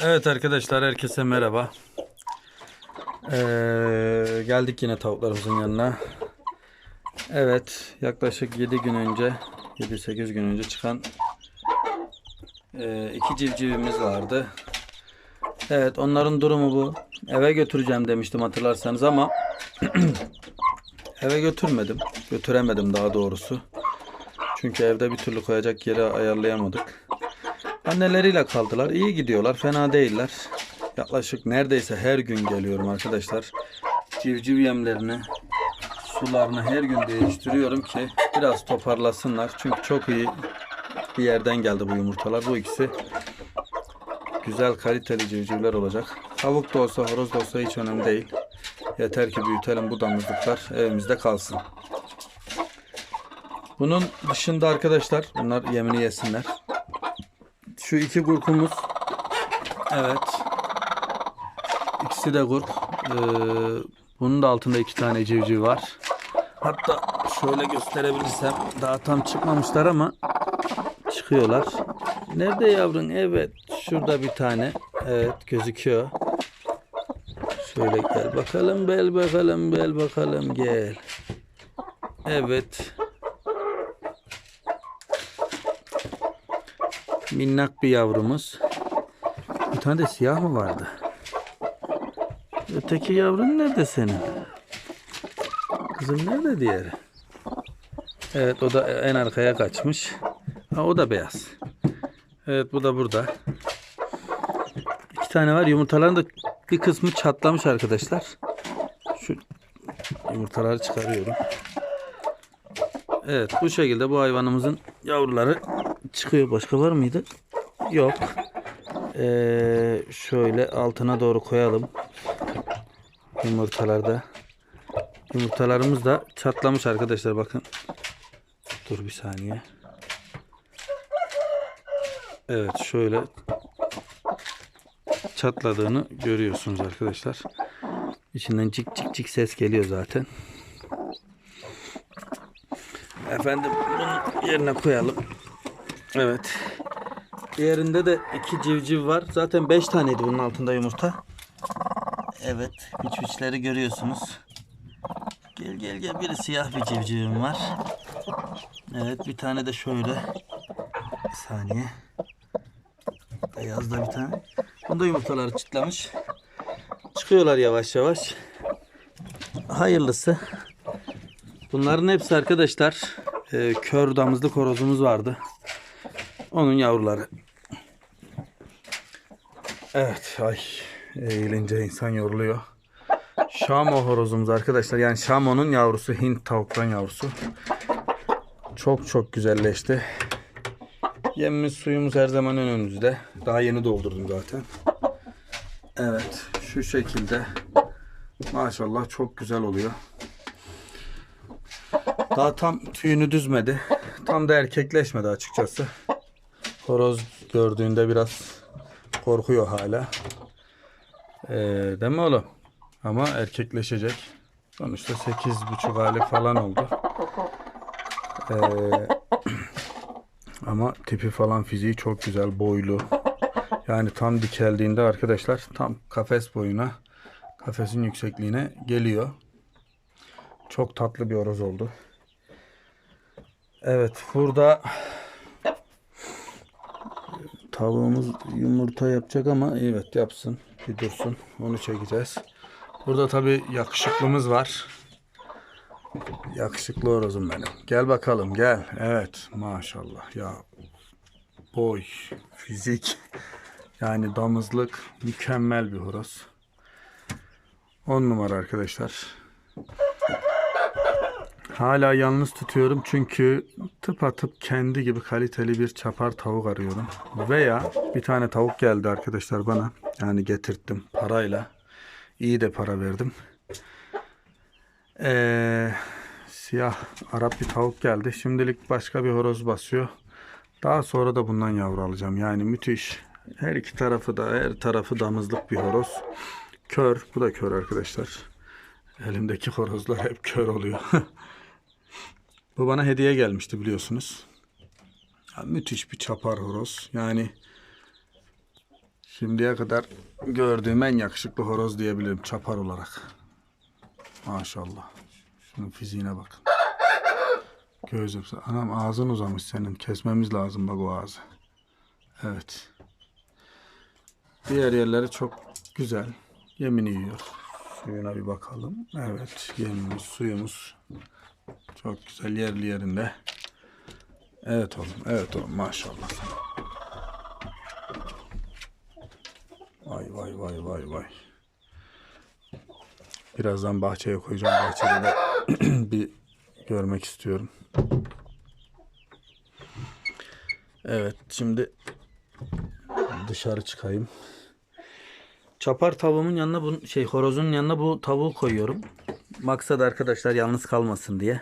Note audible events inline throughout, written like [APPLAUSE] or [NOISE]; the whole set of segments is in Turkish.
Evet arkadaşlar herkese merhaba. Ee, geldik yine tavuklarımızın yanına. Evet yaklaşık 7 gün önce 7-8 gün önce çıkan e, iki civcivimiz vardı. Evet onların durumu bu. Eve götüreceğim demiştim hatırlarsanız ama [CLEARS THROAT] eve götürmedim. Götüremedim daha doğrusu. Çünkü evde bir türlü koyacak yeri ayarlayamadık. Anneleriyle kaldılar. İyi gidiyorlar. Fena değiller. Yaklaşık neredeyse her gün geliyorum arkadaşlar. Civciv yemlerini, sularını her gün değiştiriyorum ki biraz toparlasınlar. Çünkü çok iyi bir yerden geldi bu yumurtalar. Bu ikisi güzel kaliteli civcivler olacak. Tavuk da olsa, horoz da olsa hiç önemli değil. Yeter ki büyütelim bu damızlıklar evimizde kalsın. Bunun dışında arkadaşlar bunlar yemini yesinler. Şu iki kurkumuz. Evet. İkisi de kurk. Ee, bunun da altında iki tane civciv var. Hatta şöyle gösterebilirsem daha tam çıkmamışlar ama çıkıyorlar. Nerede yavrun? Evet. Şurada bir tane. Evet gözüküyor. Şöyle gel bakalım bel bakalım bel bakalım gel. Evet. Minnak bir yavrumuz. Bir tane de siyah mı vardı? Öteki yavrun nerede senin? Kızım nerede diğeri? Evet o da en arkaya kaçmış. Ha, o da beyaz. Evet bu da burada. İki tane var. Yumurtaların da bir kısmı çatlamış arkadaşlar. Şu yumurtaları çıkarıyorum. Evet bu şekilde bu hayvanımızın yavruları çıkıyor. Başka var mıydı? Yok. Ee, şöyle altına doğru koyalım. Yumurtalarda. Yumurtalarımız da çatlamış arkadaşlar bakın. Dur bir saniye. Evet şöyle çatladığını görüyorsunuz arkadaşlar. İçinden cik cik cik ses geliyor zaten. Efendim bunu yerine koyalım. Evet. Diğerinde de iki civciv var. Zaten beş taneydi bunun altında yumurta. Evet. Piç piçleri görüyorsunuz. Gel gel gel. Biri siyah bir civcivim var. Evet bir tane de şöyle. Bir saniye. Beyaz da bir tane. Bunda yumurtaları çıtlamış. Çıkıyorlar yavaş yavaş. Hayırlısı. Bunların hepsi arkadaşlar e, kör damızlık horozumuz vardı. Onun yavruları. Evet ay eğilince insan yoruluyor. Şamo horozumuz arkadaşlar. Yani Şamo'nun yavrusu Hint tavuktan yavrusu. Çok çok güzelleşti. Yemimiz suyumuz her zaman önümüzde. Daha yeni doldurdum zaten. Evet şu şekilde. Maşallah çok güzel oluyor. Daha tam tüyünü düzmedi. Tam da erkekleşmedi açıkçası. Horoz gördüğünde biraz korkuyor hala. Ee, değil mi oğlum? Ama erkekleşecek. Sonuçta 8,5 aylık falan oldu. Ee, [CLEARS THROAT] ama tipi falan fiziği çok güzel. Boylu. Yani tam dikeldiğinde arkadaşlar tam kafes boyuna kafesin yüksekliğine geliyor. Çok tatlı bir horoz oldu. Evet burada tavuğumuz yumurta yapacak ama evet yapsın. Bir dursun. Onu çekeceğiz. Burada tabi yakışıklımız var. Yakışıklı horozum benim. Gel bakalım gel. Evet maşallah ya. Boy, fizik. Yani damızlık mükemmel bir horoz. 10 numara arkadaşlar. Hala yalnız tutuyorum çünkü tıpatıp kendi gibi kaliteli bir çapar tavuk arıyorum. Veya bir tane tavuk geldi arkadaşlar bana. Yani getirttim parayla. İyi de para verdim. Ee, siyah Arap bir tavuk geldi. Şimdilik başka bir horoz basıyor. Daha sonra da bundan yavru alacağım. Yani müthiş. Her iki tarafı da her tarafı damızlık bir horoz. Kör. Bu da kör arkadaşlar. Elimdeki horozlar hep kör oluyor. [LAUGHS] Bu bana hediye gelmişti biliyorsunuz. Ya, müthiş bir çapar horoz. Yani Şimdiye kadar gördüğüm en yakışıklı horoz diyebilirim çapar olarak. Maşallah. Şunun fiziğine bakın. Gözüm. Anam ağzın uzamış senin. Kesmemiz lazım bak o ağzı. Evet. Diğer yerleri çok güzel. Yemini yiyor. Suyuna bir bakalım. Evet. Yemimiz, suyumuz. Çok güzel yerli yerinde. Evet oğlum. Evet oğlum. Maşallah. Vay vay vay vay vay. Birazdan bahçeye koyacağım. Bahçede de [CLEARS THROAT] bir görmek istiyorum. Evet şimdi dışarı çıkayım. Çapar tavuğumun yanına bu şey horozun yanına bu tavuğu koyuyorum. Maksat arkadaşlar yalnız kalmasın diye.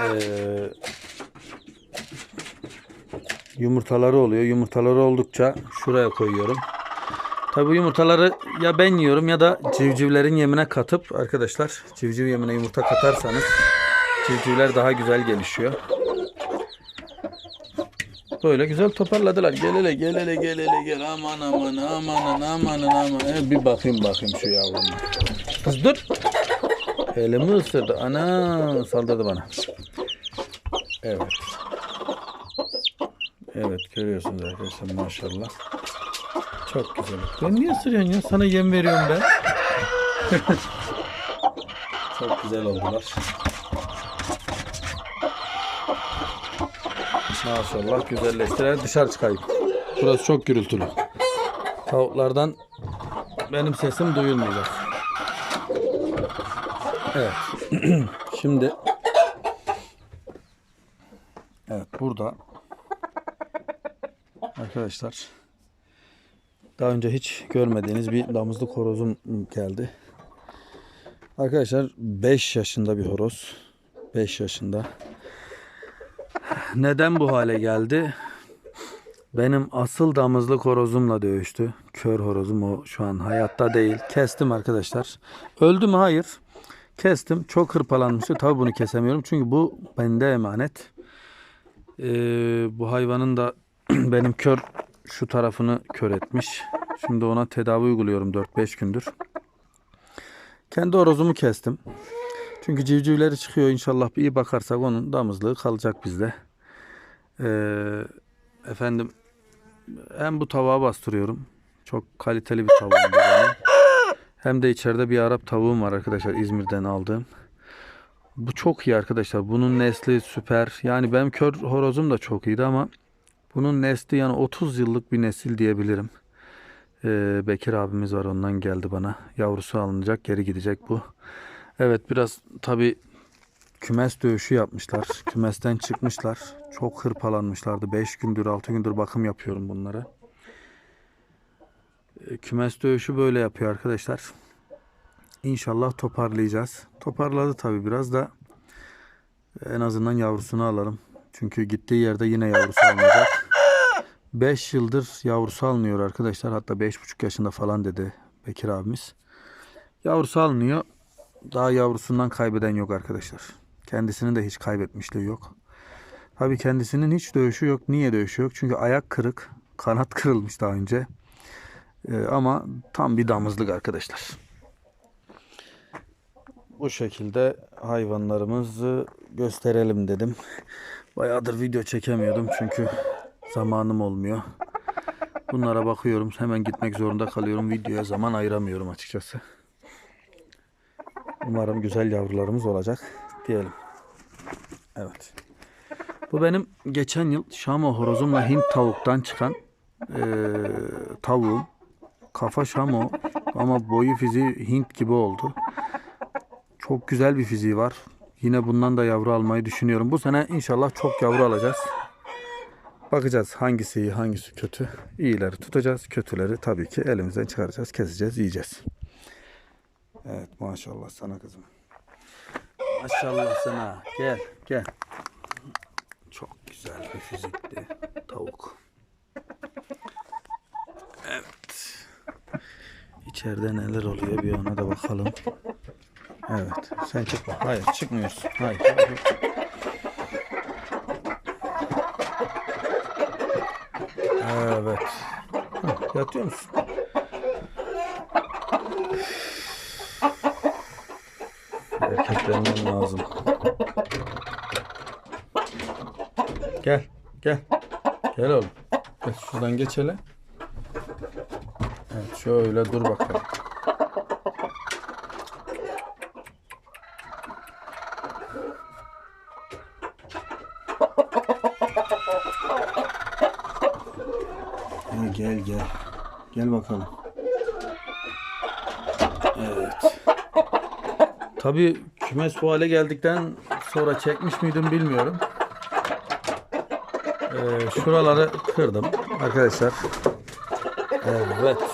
Ee, yumurtaları oluyor. Yumurtaları oldukça şuraya koyuyorum. Tabi yumurtaları ya ben yiyorum ya da civcivlerin yemine katıp arkadaşlar civciv yemine yumurta katarsanız civcivler daha güzel gelişiyor. Böyle güzel toparladılar. Gel hele gel hele gel hele gel. Aman aman aman aman aman. Ee, bir bakayım bakayım şu yavruma. Kız dur. Elimi ısırdı. Ana saldırdı bana. Evet. Evet görüyorsunuz arkadaşlar maşallah. Çok güzel. Ben niye ısırıyorsun ya? Sana yem veriyorum ben. [LAUGHS] Çok güzel oldular. Maşallah güzelleştiler. Dışarı çıkayım. Burası çok gürültülü. Tavuklardan benim sesim duyulmayacak. Evet. [CLEARS THROAT] Şimdi Evet burada arkadaşlar daha önce hiç görmediğiniz bir damızlık horozum geldi. Arkadaşlar 5 yaşında bir horoz. 5 yaşında. Neden bu hale geldi? Benim asıl damızlık horozumla dövüştü. Kör horozum o şu an hayatta değil. Kestim arkadaşlar. Öldü mü? Hayır. Kestim. Çok hırpalanmıştı. Tabi bunu kesemiyorum. Çünkü bu bende emanet. Ee, bu hayvanın da [CLEARS THROAT] benim kör şu tarafını kör etmiş. Şimdi ona tedavi uyguluyorum 4-5 gündür. Kendi horozumu kestim. Çünkü civcivleri çıkıyor inşallah bir iyi bakarsak onun damızlığı kalacak bizde. Ee, efendim hem bu tavuğa bastırıyorum. Çok kaliteli bir tavuğum. Hem de içeride bir Arap tavuğum var arkadaşlar İzmir'den aldığım. Bu çok iyi arkadaşlar. Bunun nesli süper. Yani benim kör horozum da çok iyiydi ama bunun nesli yani 30 yıllık bir nesil diyebilirim. Ee, Bekir abimiz var ondan geldi bana. Yavrusu alınacak geri gidecek bu. Evet biraz tabi kümes dövüşü yapmışlar. Kümesten çıkmışlar. Çok hırpalanmışlardı. 5 gündür 6 gündür bakım yapıyorum bunlara. Kümes dövüşü böyle yapıyor arkadaşlar. İnşallah toparlayacağız. Toparladı tabi biraz da en azından yavrusunu alalım. Çünkü gittiği yerde yine yavrusu almayacak. 5 [LAUGHS] yıldır yavrusu almıyor arkadaşlar. Hatta 5,5 yaşında falan dedi Bekir abimiz. Yavrusu almıyor. Daha yavrusundan kaybeden yok arkadaşlar. Kendisinin de hiç kaybetmişliği yok. Tabii kendisinin hiç dövüşü yok. Niye dövüşü yok? Çünkü ayak kırık. Kanat kırılmış daha önce. Ee, ama tam bir damızlık arkadaşlar. Bu şekilde hayvanlarımızı gösterelim dedim. Bayağıdır video çekemiyordum çünkü zamanım olmuyor. Bunlara bakıyorum hemen gitmek zorunda kalıyorum. Videoya zaman ayıramıyorum açıkçası. Umarım güzel yavrularımız olacak diyelim. Evet. Bu benim geçen yıl Şamo horozumla Hint tavuktan çıkan eee tavuğum. Kafa Şamo ama boyu fiziği Hint gibi oldu. Çok güzel bir fiziği var. Yine bundan da yavru almayı düşünüyorum. Bu sene inşallah çok yavru alacağız. Bakacağız hangisi iyi hangisi kötü. İyileri tutacağız. Kötüleri tabii ki elimizden çıkaracağız. Keseceğiz yiyeceğiz. Evet maşallah sana kızım. Maşallah sana. Gel gel. Çok güzel bir fizikli tavuk. Evet. İçeride neler oluyor bir ona da bakalım. Evet. Sen çıkma. Hayır çıkmıyorsun. Hayır. Evet. Hı. Yatıyor musun? Erkeklenmem lazım. Gel, gel. Gel oğlum. Gel şuradan geç hele. Şöyle dur bakalım. Gel gel gel. Gel bakalım. Evet. Tabii kümes bu hale geldikten sonra çekmiş miydim bilmiyorum. Ee, şuraları kırdım arkadaşlar. Evet.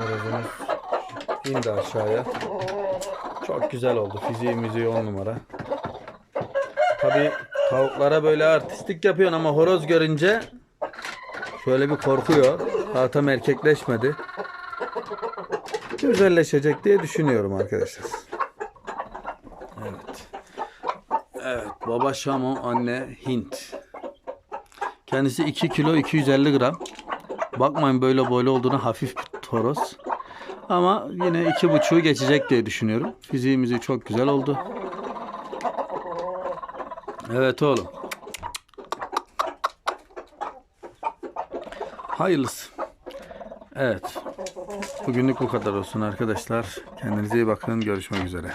Horozumuz indi aşağıya. Çok güzel oldu. Fiziği müziği on numara. Tabii tavuklara böyle artistik yapıyorsun ama horoz görünce şöyle bir korkuyor. Daha tam erkekleşmedi. Güzelleşecek diye düşünüyorum arkadaşlar. Evet. Evet. Baba Şamo, anne Hint. Kendisi 2 kilo 250 gram. Bakmayın böyle boylu olduğuna hafif bir toros. Ama yine iki buçuğu geçecek diye düşünüyorum. Fiziğimizi çok güzel oldu. Evet oğlum. Hayırlısı. Evet. Bugünlük bu kadar olsun arkadaşlar. Kendinize iyi bakın. Görüşmek üzere.